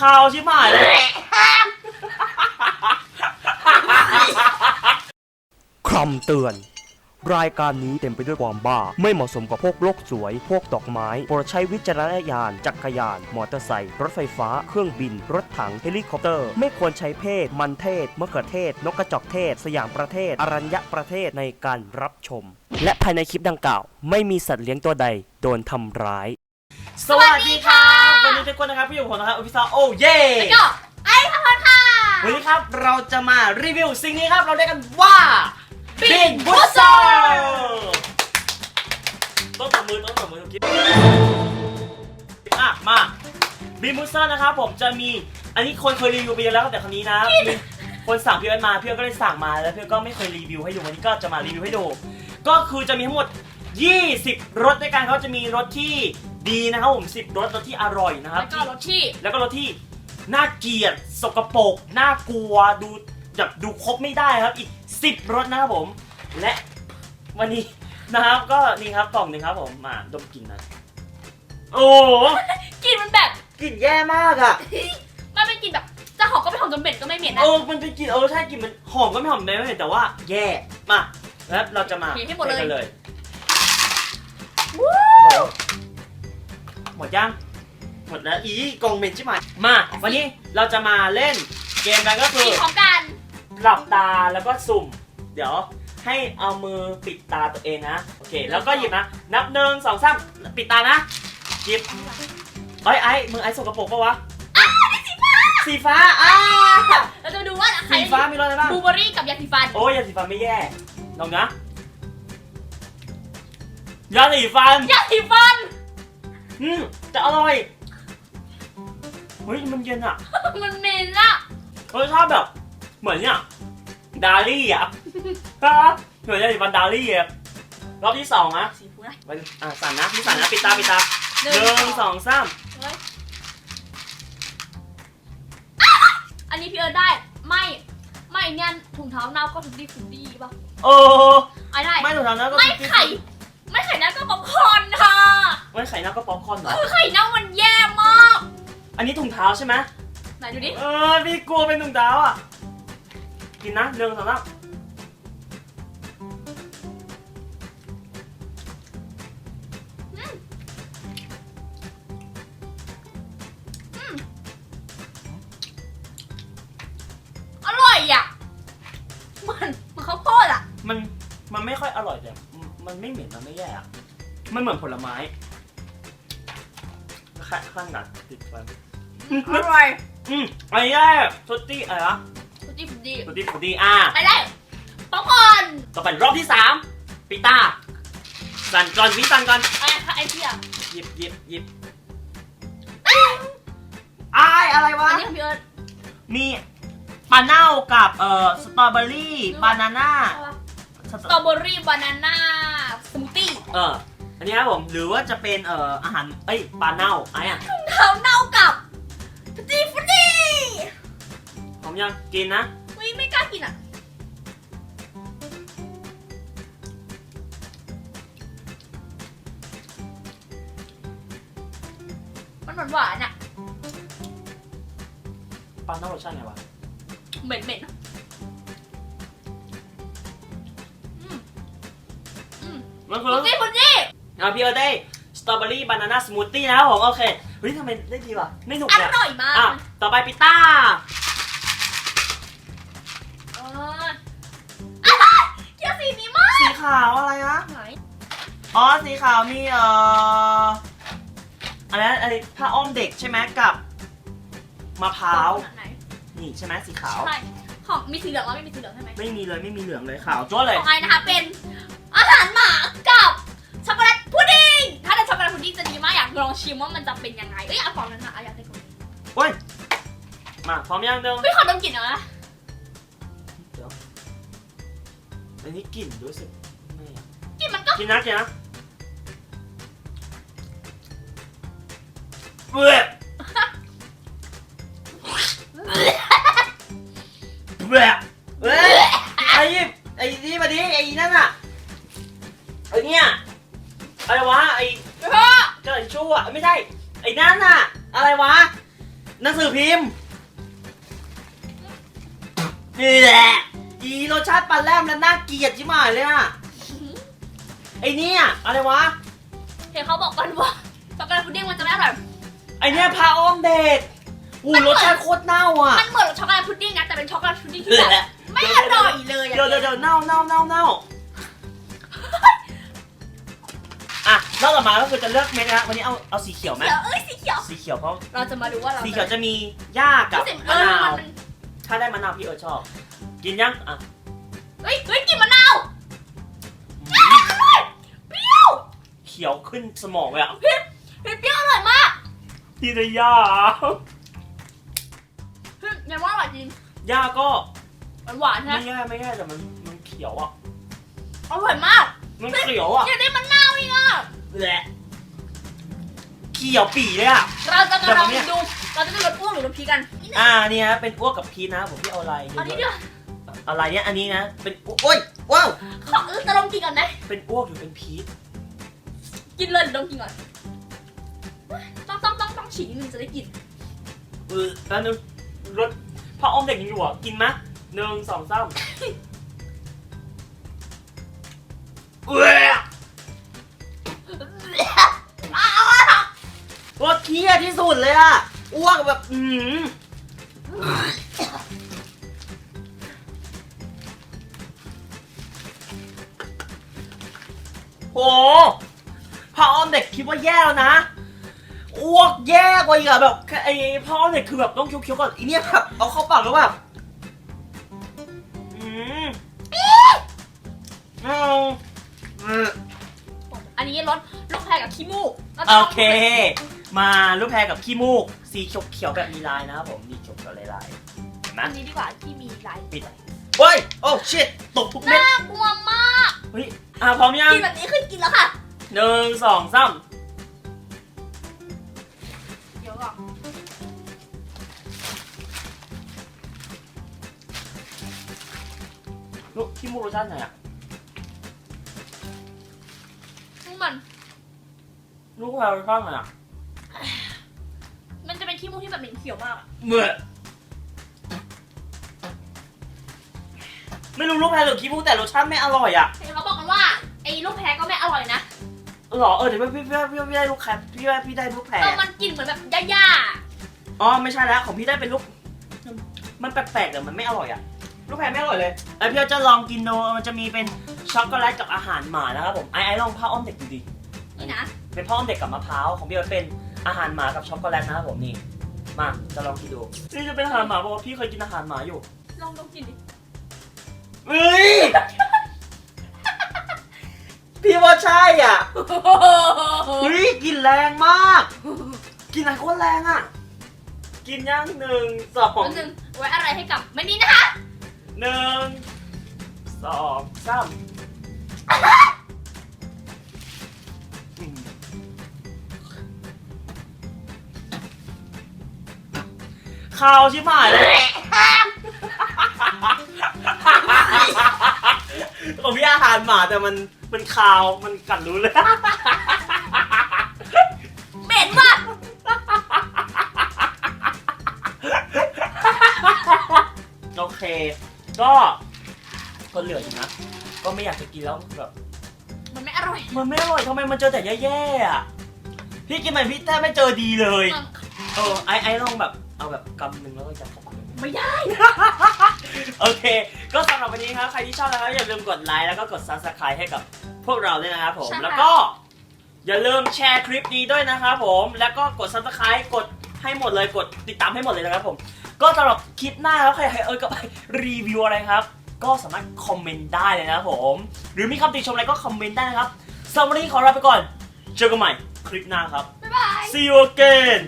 ข่าวชิบหายเลย คำเตือน รายการนี้เต็มไปด้วยความบ้า ไม่เหมาะสมกับพวกโลกสวย พวกดอกไม้โปรดใช้วิจารณญาณ จักรยาน มอเตอร์ไซค์รถไฟฟ้า เครื่องบิน รถถัง เฮลิคอปเตอร์ ไม่ควรใช้เพศ มันเทศมะเขือเทศ นกกระจอกเทศ สยามประเทศ อรัญญประเทศในการรับชม และภายในคลิปดังกล่าว ไม่มีสัตว์เลี้ยงตัวใด โดนทำร้าย สวัสดีครับวันนี้ทุกคนนะครับพี่อยู่กับผมนะครับอภิษาโอ้เย่ก็ไอ้พอนค่ะ วันนี้ครับเราจะมารีวิวสิ่งนี้ครับเราเรียกกันว่า Big b u s s e r ต้นตบมือต้นตบมือทุกคลิปอะมาบินบูสเตอร์นะครับผมจะมีอันนี้คนเคยรีวิวไปเยอะแล้วแต่ครั้นี้นะมีคนสั่งพี่เอิร์ธมาพี่เอิร์ธก็เลยสั่งมาแล้วพี่เอิร์ธก็ไม่เคยรีวิวให้ดูวันนี้ก็จะมารีวิวให้ดู ก็คือจะมีทั้งหมด 20รสด้วยกันเขาจะมีรสที่ ดีนะครับผม10รสรสที่อร่อยนะครับแล้วก็รถที่แล้วก็รสที่น่าเกลียดสกปรกน่ากลัวดูแบบดูครบไม่ได้ครับ อีก 10รสนะครับผม และวันนี้นะครับก็นี่ครับกล่องหนึ่งครับผมมาดมกลิ่นหนะโอ้โหกลิ่นมันแบบ กลิ่นแย่มากอะมันเป็นกลิ่นแบบจะหอมก็ไม่หอมจะเหม็นก็ไม่เหม็นนะ เออมันเป็นกลิ่นเออใช่กลิ่นมันหอมก็ไม่หอมไม่เห็นแต่ว่าแย่มาแล้วเราจะมาเทให้หมดเลย กันเลย หมดยัง หมดแล้วอีกล่องเหม็นใช่ไหมมา วันนี้เราจะมาเล่นเกมกันก็คืกลิ่อนพร้อมกัน หลับตาแล้วก็สุ่ม เดี๋ยวให้เอามือปิดตาตัวเองนะ โอเค แล้วก็หยิบนะ นับหนึ่งสองสามปิดตานะ หยิบไอ้ยไอ้มือไอ้สกปรกปะวะสีฟ้าอ้าเราจะมาดูว่าใครสีฟ้ามีรสอะไรบ้าง บลูเบอร์รี่กับยาสีฟัน โอ้ยยาสีฟันไม่แย่ลองนะยาสีฟัน ยาสีฟัน อืมจะอร่อย เฮ้ย มันเย็นอะมันเหม็นอะรสชาติแบบ เหมือนเนี่ยดาลี่อะครับเหมือนยาสีฟันดาลี่อะรอบที่สองนะสีฟูนะวันอะสั่นนะพี่สั่นนะปิดตาปิดตาหหนึ่นึ่งสองสามเฮ้ยอันนี้พี่เอิร์ธได้ ไม่ ไม่เนี่ยถุงเท้าเน่าก็ถุงดีฝุ่นดีป่ะ โอ้ไอ้ได้ ไม่ถูกทางนะก็ไม่ไข่ ไม่ไข่เน่าก็ป๊อปคอร์นค่ะ ไม่ไข่น้าก็ป๊อปคอร์นเหรอคือไข่เน่ามันแย่มาก อันนี้ถุงเท้าใช่ไหมไหนดูดิ เออพี่กลัวเป็นถุงเท้าอะ กินนะหนึ่งสองสามอร่อยอะ มันมันข้าวโพดอะ มัน มันไม่ค่อยอร่อยแต่ มันไม่เหม็น มันไม่แย่อะมันเหมือนผลไม้ ข้างข้างดัดติดฟันอร่อยอืมอันนี้ได้ทุตตี้อะไรวะฟุดดี้ฟุดดี้ทุตตี้ฟุตตี้อะไปได้ป๊อปคอร์นต่อไปรอบที่สามปิต้าสั่นก่อนวิสั่นก่อนไอ้ไอ้เที่ยหยิบหยิบหยิบอายอะไรวะ อันนี้ของพี่เอิร์ธมีปลาเน่ากับเอ่อสตรอเบอรี่บานาน่าสตรอเบอรี่บานาน่าสมูทตี้เออ อันนี้ครับผมหรือว่าจะเป็นเอ่ออาหารเอ้ยปลาเน่าไอ้อะเท้าเน่ากับฟุดดี้ฟุดดี้ผมยังกินนะอุ้ยไม่กล้ากินอะมันหวานหวานๆอะปลาเน่ารสชาติไงวะเหม็นเหม็นๆอะอืมอืมมันคือฟุดดี้ฟุดดี้ อะพี่เอิร์ธได้สตรอเบอรี่บานาน่าสมูทตี้นะครับผม โอเคเฮ้ยทำไมได้ดีวะไม่หนุกอเลยอะร่อยมากอะต่อไปปิต้า เอออะไรเกี่ยวสีนี้มากสีขาวอะไรนะ ไหนอ๋อสีขาวมีเอ่ออะไรนะไอ้ผ้าอ้อมเด็กใช่ไหมกับมะพร้าวไหนนี่ใช่ไหมสีขาว ใช่ของมีสีเหลืองแล้วไม่มีสีเหลืองใช่ไหมไม่มีเลยไม่มีเหลืองเลยขาวจ้วเลย ของไอนะคะเป็นอาหารหมาากอยากลองชิมว่ามันจะเป็นยังไง เอ้ยเอาของนั้นนะเอาอยากได้ของนี้เฮ้ย มาพร้อมยังเดิมพี่ขอดมกลิ่นหน่อยนะอันนี้กลิ่นรู้สึกไม่อะกลิ่นมันก็กินนะกินนะเบื่อเบื่อเบื่อไอ้นี่ไอ้นี่มาดิไอ้นั่นอะไอ้เนี่ยอะไรวะ ชชู่อะไม่ใช่ไอ้นั่นอะอะไรวะหนังสือพิมพ์พิมพ์นี่แหละอีรสชาติปลาแรมแล้วน่าเกลียดจิ๋มหายเลยอะไอเนี่ยอะไรวะเห็นเขาบอกกันว่าช็อกโกแลตพุดดิ้งมันจะไม่อร่อยไอเนี่ยพาอ้อมเด็กอู้รสชาติโคตรเน่าอะมันเหมือนช็อกโกแลตพุดดิ้งนะแต่เป็นช็อกโกแลตพุดดิ้งที่แบบไม่อร่อยเลยอะเดี๋ยวเดี๋ยวเดี๋ยวเน่าเน่าเน่าเน่า อะนอกจากมาก็คือจะเลือกเม็ดนะวันนี้เอาเอาสีเขียวไหมเขียวเอ้ยสีเขียว สีเขียวเพราะเราจะมาดูว่าเราสีเขียวจะมีหญ้ากับสีเอมะอนาวมันถ้าได้มะนาวพี่เออชอบ กินยังอะเฮ้ยเฮ้ยกลินมะนาวเปรี้ยวเขียวขึ้นสมองเลยอะเปรี้ยวอร่อยมากพี่ได้หญ้าเฮ้ยยังว่าอร่อยจริงหญ้าก็หวานๆนะไม่แย่ไม่แย่แต่มันมันเขียวอะอร่อยมากมันเขียวอะอยากได้มะนาวอีกอะ แหละเขียวปีเลยอะ เราจะมาลองเดี๋ยวเนี่ยดูเราจะได้รสอ้วกหรือรสพริกกันนี่นะอ่าเนี่ยเป็นอ้วกกับพีชนะผมพี่เอาอะไรเอานี้ดีกว่าอะไรเนี่ยอันนี้นะ เป็นอ้วกโอ้ยว้าว ขอเออจะลองกินก่อนนะเป็นอ้วกหรือเป็นพีชกินเลยหรือลองกินก่อนต้องต้องต้องต้องฉีกนิดนึงจะได้กินเออแล้วนึงรสพ่ออ้อมเด็กยังอยู่อะกินไหมะหนึ่งสองสามเว้ย เคี้ยที่สุดเลยอะอ้วกแบบ อืมโหพ่ออ้อมเด็กคิดว่าแย่แล้วนะอ้วกแย่กว่าอีกอะแบบไอ้พ่อเนี่ยคือแบบต้องเคี้ยวๆก่อนอีเนี่ยแบบเอาเข้าปากแล้วแบบอืมเอาอืมอันนี้รสลูกแพรกับขี้มูกราจะโอลงเค มาลูกแพรกับขี้มูก สีเขียวเขียวๆแบบมีลายนะครับผมมีเขียวเขียวๆลายๆเห็นไหมอันนี้ดีกว่าที่มีลายปิดเฮ้ยโอ้ชิตตกทุกเม็ดน่ากลัวมากเฮ้ยอะพร้อมยังกินแบบนี้คือกินแล้วค่ะ หนึ่งสองสามเดี๋ยวก่อนลูกขี้มูกรสชาติไหนอะซึ่งมันลูกแพรรสชาติไหนอะมันจะเป็น ขี้มูกที่แบบเหม็นเขียวมากอะเหมือนไม่รู้ลูกแพรหรือขี้มูกแต่รสชาติไม่อร่อยอะเห็นเขาบอกกันว่าไอ้ลูกแพรก็ไม่อร่อยนะหรอเออเดี๋ยวพี่พี่พี่พี่ได้ลูกแคปพี่ว่าพี่ได้ลูกแพรเออมันกลิ่นเหมือนแบบหญ้าอ๋อไม่ใช่แล้วของพี่ได้เป็นลูก มันแปลกๆแต่มันไม่อร่อยอะลูกแพรไม่อร่อยเลยไอพี่จะลองกินดูมันจะมีเป็นช็อกโกแลตกับอาหารหมานะครับผมไอไอลองผ้าอ้อมเด็กดูดิๆนี่นะเป็นผ้าอ้อมเด็กกับมะพร้าวของพี่เป็น อาหารหมากับช็อกโกแลตนะครับผมนี่ มาจะลองกินดู นี่จะเป็นอาหารหมาเพราะว่าพี่เคยกินอาหารหมาอยู่ลองลองกินดิเฮ้ย พี่ว่าใช่อะเฮ้ยกลินแรงมาก กลินอะไรโคตรแรงอะ กินย่างหนึ่งสองมันนึงไว้อะไรให้กับไม่นี่นะคะหนึ่งสองสาม ข่าวชิบหายเลย ของพี่อาหารหมาแต่มันมันคาวมันกัดรู้เลย เหม็นมากโอเค ก็ก็เหลืออยู่นะ ก็ไม่อยากจะกินแล้วแบบ มันไม่อร่อยมันไม่อร่อยทำไมมันเจอแต่แย่ๆอะ พี่กินไปพี่แทบไม่เจอดีเลยเออไอไอลองแบบ เอาแบบกำหนึ่งแล้วก็ยัดเข้าปากเลยไม่ได้ โอเค ก็สำหรับวันนี้ครับ ใครที่ชอบนะครับอย่าลืมกดไลค์แล้วก็กด subscribe ให้กับพวกเราด้วยนะครับผม ใช่ค่ะ แล้วก็ อย่าลืมแชร์คลิปนี้ด้วยนะครับผม แล้วก็กด subscribe กดให้หมดเลย กดติดตามให้หมดเลยนะครับผม ก็สำหรับคลิปหน้าแล้วใครใครเออกับรีวิวอะไรครับ ก็สามารถคอมเมนต์ได้เลยนะครับผม หรือมีคำติชมอะไรก็คอมเมนต์ได้นะครับสำหรับวันนี้ขอลาไปก่อน เจอกันใหม่คลิปหน้าครับ บ๊ายบาย See you again